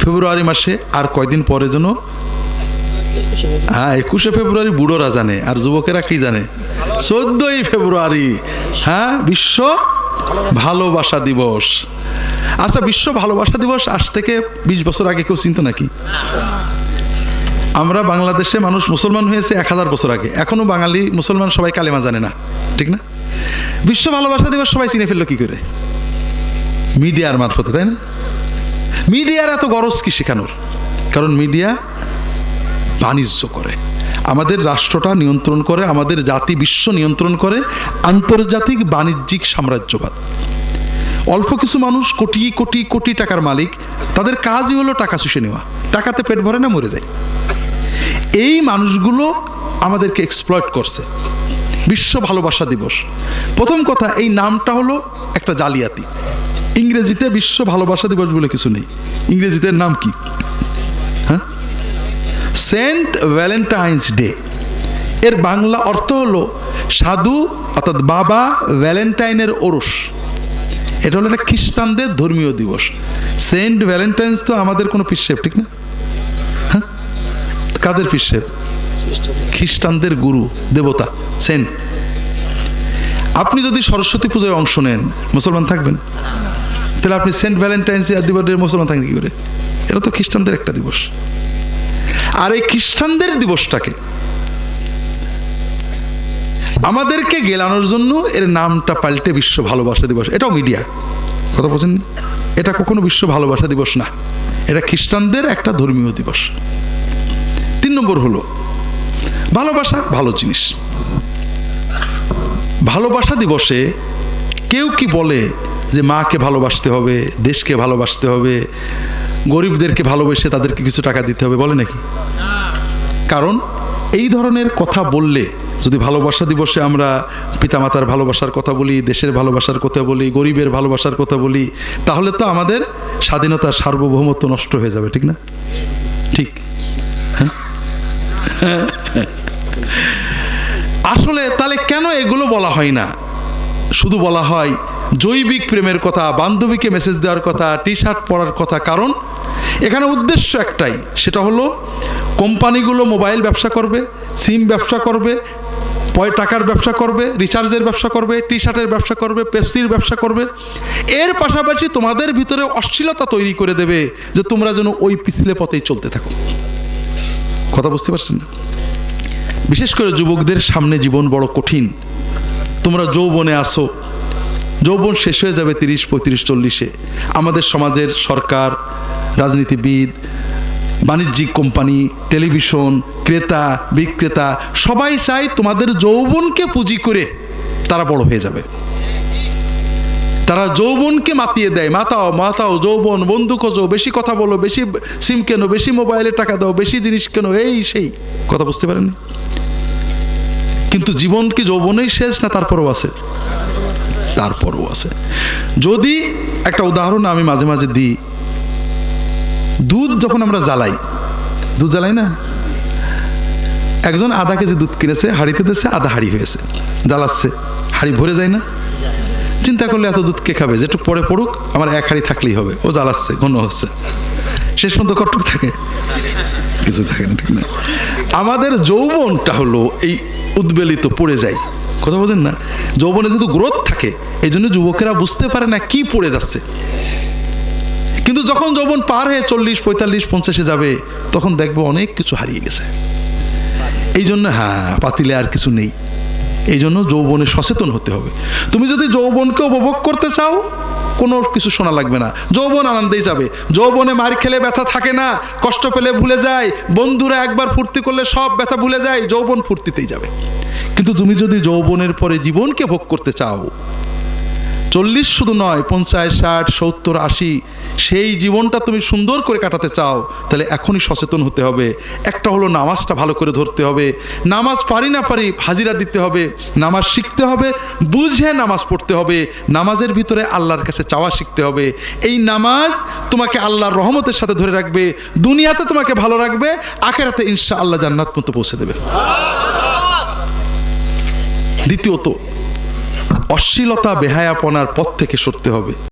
ফেব্রুয়ারি মাসে আর কয়দিন পরে যেন? হ্যাঁ একুশে ফেব্রুয়ারি বুড়োরা জানে আর যুবকেরা কি জানে? চোদ্দই ফেব্রুয়ারি হ্যাঁ বিশ্ব ভালোবাসা দিবস। আচ্ছা বিশ্ব ভালোবাসা দিবস আজ থেকে বিশ বছর আগে কেউ চিনত নাকি? আমরা বাংলাদেশে মানুষ মুসলমান হয়েছে এক হাজার বছর আগে। এখনও বাঙালি মুসলমান সবাই কালেমা জানে না, ঠিক না? বিশ্ব ভালোবাসা দিবস সবাই চিনে ফেলল কি করে? মিডিয়ার মারফতে, তাই না? মিডিয়ার এত গরজ কি শেখানোর? কারণ মিডিয়া বাণিজ্য করে। আমাদের রাষ্ট্রটা নিয়ন্ত্রণ করে, আমাদের জাতি বিশ্ব নিয়ন্ত্রণ করে, আন্তর্জাতিক বাণিজ্যিক সাম্রাজ্যবাদ। অল্প কিছু মানুষ কোটি কোটি কোটি টাকার মালিক, তাদের কাজই হলো টাকা শুষে নেওয়া। টাকাতে পেট ভরে না, মরে যায়। এই মানুষগুলো আমাদেরকে এক্সপ্লয়েট করছে। বিশ্ব ভালোবাসা দিবস। প্রথম কথা, এই নামটা হলো একটা জালিয়াতি। ইংরেজিতে বিশ্ব ভালোবাসা দিবস বলে কিছু নেই। ইংরেজিতে নাম কি? হ্যাঁ? Saint Valentine's Day. এর বাংলা অর্থ হলো সাধু, অর্থাৎ বাবা ভ্যালেন্টাইনের ওরস। এটা হলো একটা খ্রিস্টানদের ধর্মীয় দিবস। সেন্ট ভ্যালেন্টাইন্স তো আমাদের কোনো পিসেপ ঠিক না? হ্যাঁ? কাদের পিসেপ খ্রিস্টানদের গুরু, দেবতা, সেন্ট। আপনি যদি সরস্বতী পূজায় অংশ নেন, মুসলমান থাকবেন? তাহলে আপনি সেন্ট ভ্যালেন্টাইন্স দিবসের মুসলমান থাকেন কি করে? এটা তো খ্রিস্টানদের একটা দিবস। আর এই খ্রিস্টানদের দিবসটাকে আমাদেরকে গেলানোর জন্য এর নামটা পাল্টে বিশ্ব ভালোবাসা দিবস। এটাও মিডিয়া। কথা বলছেন? এটা কখনো বিশ্ব ভালোবাসা দিবস না। এটা খ্রিস্টানদের একটা ধর্মীয় দিবস। তিন নম্বর হলো, ভালোবাসা ভালো জিনিস। ভালোবাসা দিবসে কেউ কি বলে যে মাকে ভালোবাসতে হবে, দেশকে ভালোবাসতে হবে, গরিবদেরকে ভালোবেসে তাদেরকে কিছু টাকা দিতে হবে, বলে নাকি? কারণ এই ধরনের কথা বললে, যদি ভালোবাসা দিবসে আমরা পিতামাতার ভালোবাসার কথা বলি, দেশের ভালোবাসার কথা বলি, গরিবের ভালোবাসার কথা বলি, তাহলে তো আমাদের স্বাধীনতার সার্বভৌমত্ব নষ্ট হয়ে যাবে, ঠিক না? ঠিক? আসলে তাহলে কেন এগুলো বলা হয় না? শুধু বলা হয় জৈবিক প্রেমের কথা, বান্ধবীকে মেসেজ দেওয়ার কথা টি শার্ট পরার কথা। কারণ এখানে উদ্দেশ্য একটাই, সেটা হলো কোম্পানিগুলো মোবাইল ব্যবসা করবে সিম ব্যবসা করবে, পয় টাকার ব্যবসা করবে রিচার্জের ব্যবসা করবে টি শার্টের ব্যবসা করবে পেপসির ব্যবসা করবে। এর পাশাপাশি তোমাদের ভিতরে অশ্লীলতা তৈরি করে দেবে যে তোমরা যেন ওই পিছলে পথেই চলতে থাকো। কথা বুঝতে পারছেন না? বিশেষ করে যুবকদের সামনে জীবন বড় কঠিন। তোমরা যৌবনে আসো যৌবন শেষ হয়ে যাবে তিরিশ, পঁয়ত্রিশ, চল্লিশে। আমাদের সমাজের সরকার, রাজনীতিবিদ, বাণিজ্যিক কোম্পানি, টেলিভিশন, ক্রেতা, বিক্রেতা, সবাই চায় তোমাদের যৌবনকে পুঁজি করে তারা বড় হয়ে যাবে। তারা যৌবনকে মাতিয়ে দেয়, মাতাও মাতাও, যৌবন, বন্ধু খোঁজো, বেশি কথা বলো, বেশি সিম কেনো, বেশি মোবাইলে টাকা দাও, বেশি জিনিস কেনো, এই সেই। কথা বুঝতে পারেন কিন্তু জীবন কি যৌবনেই শেষ না তারপরও আছে? তারপরও আছে। যদি একটা উদাহরণ আমি মাঝে মাঝে দিই, দুধ যখন আমরা জ্বালাই, দুধ জ্বালাই না? একজন আধা কেজি দুধ কিনেছে, হাড়িতে দিয়েছে আধা হাড়ি হয়েছে, জ্বালাচ্ছে, হাড়ি ভরে যায় না? চিন্তা করলে এত দুধ কে খাবে? যেটুক পরে পড়ুক, আমার এক হাড়ি থাকলেই হবে। ও জ্বালাচ্ছে, ঘন হচ্ছে। শেষ পর্যন্ত কটুক থাকে। কিছু থাকে না, ঠিক না। আমাদের যৌবনটা হলো এই উদ্বেলিত পড়ে যায় কথা বলেন না? যৌবনে যেহেতু গ্রোথ থাকে এই জন্য যুবকেরা বুঝতে পারে না কি পড়ে যাচ্ছে। কিন্তু যখন যৌবন পার হয়ে চল্লিশ, পঁয়তাল্লিশ, পঞ্চাশে যাবে, তখন দেখব অনেক কিছু হারিয়ে গেছে। এই জন্য হ্যাঁ পাতিলে আর কিছু নেই। এই জন্য যৌবনে সচেতন হতে হবে। তুমি যদি যৌবনকে উপভোগ করতে চাও, কোনো কিছু শোনা লাগবে না। যৌবন আনন্দেই যাবে। যৌবনে মার খেলে ব্যথা থাকে না, কষ্ট পেলে ভুলে যায়, বন্ধুরা একবার ফুর্তি করলে সব ব্যথা ভুলে যায়, যৌবন ফুর্তিতেই যাবে। কিন্তু তুমি যদি যৌবনের পরে জীবনকে ভোগ করতে চাও, চল্লিশ শুধু নয়, পঞ্চাশ, ষাট, সত্তর, আশি, সেই জীবনটা তুমি সুন্দর করে কাটাতে চাও, তাহলে এখনই সচেতন হতে হবে। একটা হলো নামাজটা ভালো করে ধরতে হবে। নামাজ পারি না পারি হাজিরা দিতে হবে, নামাজ শিখতে হবে, বুঝে নামাজ পড়তে হবে, নামাজের ভিতরে আল্লাহর কাছে চাওয়া শিখতে হবে। এই নামাজ তোমাকে আল্লাহর রহমতের সাথে ধরে রাখবে, দুনিয়াতে তোমাকে ভালো রাখবে, আখেরাতে ইনশা আল্লাহ জান্নাত পর্যন্ত পৌঁছে দেবে। দ্বিতীয়ত অশ্লীলতা বেহায়াপনার পথ থেকে সরতে হবে।